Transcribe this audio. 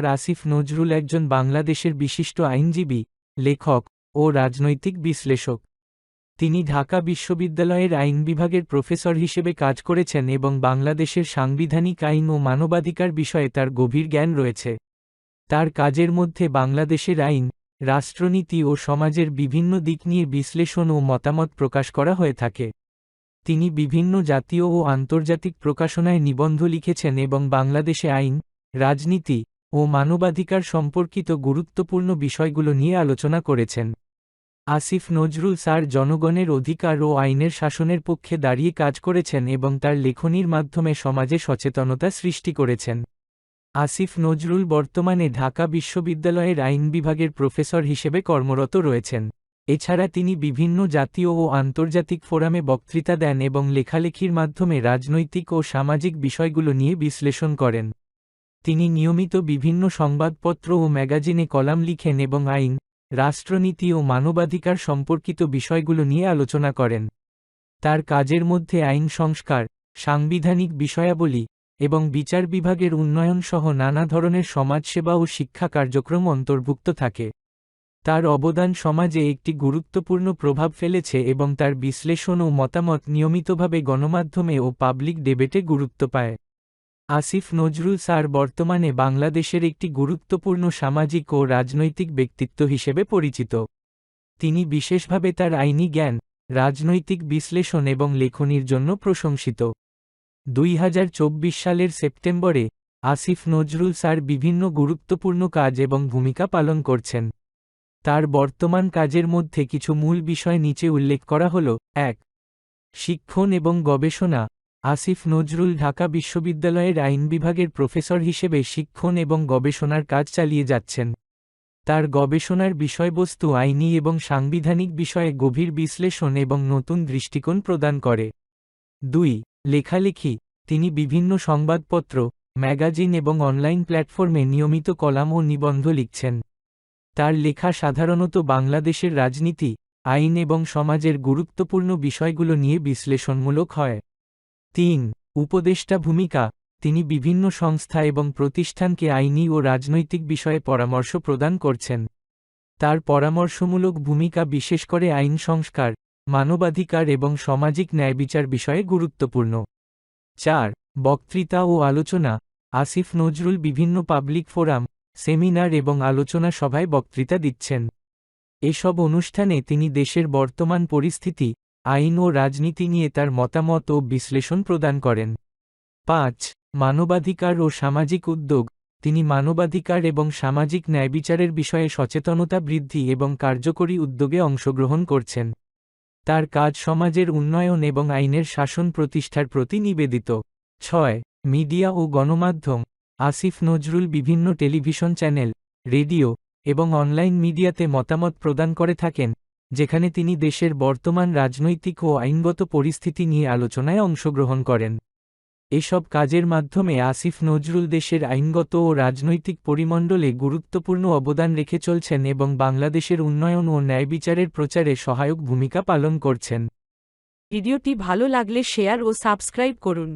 Sir Asif Nazrul একজন বাংলাদেশের বিশিষ্ট আইনজীবী, লেখক ও রাজনৈতিক বিশ্লেষক। তিনি ঢাকা বিশ্ববিদ্যালয়ের আইন বিভাগের প্রফেসর হিসেবে কাজ করেছেন এবং বাংলাদেশের সাংবিধানিক আইন ও মানবাধিকার বিষয়ে তার গভীর জ্ঞান রয়েছে। তার কাজের মধ্যে বাংলাদেশের আইন, রাষ্ট্রনীতি ও সমাজের বিভিন্ন দিক নিয়ে বিশ্লেষণ ও মতামত প্রকাশ করা হয়ে থাকে। তিনি বিভিন্ন জাতীয় ও আন্তর্জাতিক প্রকাশনায় নিবন্ধ লিখেছেন এবং বাংলাদেশে আইন, রাজনীতি ও মানবাধিকার সম্পর্কিত গুরুত্বপূর্ণ বিষয়গুলো নিয়ে আলোচনা করেছেন। আসিফ নজরুল স্যার জনগণের অধিকার ও আইনের শাসনের পক্ষে দাঁড়িয়ে কাজ করেছেন এবং তার লেখনীর মাধ্যমে সমাজে সচেতনতা সৃষ্টি করেছেন। আসিফ নজরুল বর্তমানে ঢাকা বিশ্ববিদ্যালয়ের আইন বিভাগের প্রফেসর হিসেবে কর্মরত রয়েছেন। এছাড়া তিনি বিভিন্ন জাতীয় ও আন্তর্জাতিক ফোরামে বক্তৃতা দেন এবং লেখালেখির মাধ্যমে রাজনৈতিক ও সামাজিক বিষয়গুলো নিয়ে বিশ্লেষণ করেন। তিনি নিয়মিত বিভিন্ন সংবাদপত্র ও ম্যাগাজিনে কলাম লিখেন এবং আইন, রাষ্ট্রনীতি ও মানবাধিকার সম্পর্কিত বিষয়গুলো নিয়ে আলোচনা করেন। তার কাজের মধ্যে আইন সংস্কার, সাংবিধানিক বিষয়াবলী এবং বিচার বিভাগের উন্নয়ন সহ নানা ধরনের সমাজসেবা ও শিক্ষা কার্যক্রম অন্তর্ভুক্ত থাকে। তার অবদান সমাজে একটি গুরুত্বপূর্ণ প্রভাব ফেলেছে এবং তার বিশ্লেষণ ও মতামত নিয়মিতভাবে গণমাধ্যমে ও পাবলিক ডেবেটে গুরুত্ব পায়। আসিফ নজরুল স্যার বর্তমানে বাংলাদেশের একটি গুরুত্বপূর্ণ সামাজিক ও রাজনৈতিক ব্যক্তিত্ব হিসেবে পরিচিত। তিনি বিশেষভাবে তার আইনি জ্ঞান, রাজনৈতিক বিশ্লেষণ এবং লেখনির জন্য প্রশংসিত। দুই হাজার চব্বিশ সালের সেপ্টেম্বরে আসিফ নজরুল স্যার বিভিন্ন গুরুত্বপূর্ণ কাজ এবং ভূমিকা পালন করছেন। তার বর্তমান কাজের মধ্যে কিছু মূল বিষয় নিচে উল্লেখ করা হল, এক, শিক্ষণ এবং গবেষণা আসিফ নজরুল ঢাকা বিশ্ববিদ্যালয়ের আইন বিভাগের প্রফেসর হিসেবে শিক্ষণ এবং গবেষণার কাজ চালিয়ে যাচ্ছেন। তার গবেষণার বিষয়বস্তু আইনি এবং সাংবিধানিক বিষয়ে গভীর বিশ্লেষণ এবং নতুন দৃষ্টিকোণ প্রদান করে। দুই, লেখালেখি। তিনি বিভিন্ন সংবাদপত্র, ম্যাগাজিন এবং অনলাইন প্ল্যাটফর্মে নিয়মিত কলাম ও নিবন্ধ লিখছেন। তার লেখা সাধারণত বাংলাদেশের রাজনীতি, আইন এবং সমাজের গুরুত্বপূর্ণ বিষয়গুলো নিয়ে বিশ্লেষণমূলক হয়। তিন, উপদেষ্টা ভূমিকা, তিনি বিভিন্ন সংস্থা এবং প্রতিষ্ঠানকে আইনি ও রাজনৈতিক বিষয়ে পরামর্শ প্রদান করছেন। তার পরামর্শমূলক ভূমিকা বিশেষ করে আইন সংস্কার, মানবাধিকার এবং সামাজিক ন্যায়বিচার বিষয়ে গুরুত্বপূর্ণ। চার, বক্তৃতা ও আলোচনা, আসিফ নজরুল বিভিন্ন পাবলিক ফোরাম, সেমিনার এবং আলোচনা সভায় বক্তৃতা দিচ্ছেন। এসব অনুষ্ঠানে তিনি দেশের বর্তমান পরিস্থিতি আইন ও রাজনীতি নিয়ে তার মতামত ও বিশ্লেষণ প্রদান করেন। পাঁচ, মানবাধিকার ও সামাজিক উদ্যোগ। তিনি মানবাধিকার এবং সামাজিক ন্যায়বিচারের বিষয়ে সচেতনতা বৃদ্ধি এবং কার্যকরী উদ্যোগে অংশগ্রহণ করছেন। তার কাজ সমাজের উন্নয়ন এবং আইনের শাসন প্রতিষ্ঠার প্রতি নিবেদিত। ছয়, মিডিয়া ও গণমাধ্যম। আসিফ নজরুল বিভিন্ন টেলিভিশন চ্যানেল, রেডিও এবং অনলাইন মিডিয়াতে মতামত প্রদান করে থাকেন। যেখানে তিনি দেশের বর্তমান রাজনৈতিক ও আইনগত পরিস্থিতি নিয়ে আলোচনায় অংশগ্রহণ করেন। এসব কাজের মাধ্যমে আসিফ নজরুল দেশের আইনগত ও রাজনৈতিক পরিমণ্ডলে গুরুত্বপূর্ণ অবদান রেখে চলছেন এবং বাংলাদেশের উন্নয়ন ও ন্যায়বিচারের প্রচারে সহায়ক ভূমিকা পালন করছেন। ভিডিওটি ভালো লাগলে শেয়ার ও সাবস্ক্রাইব করুন।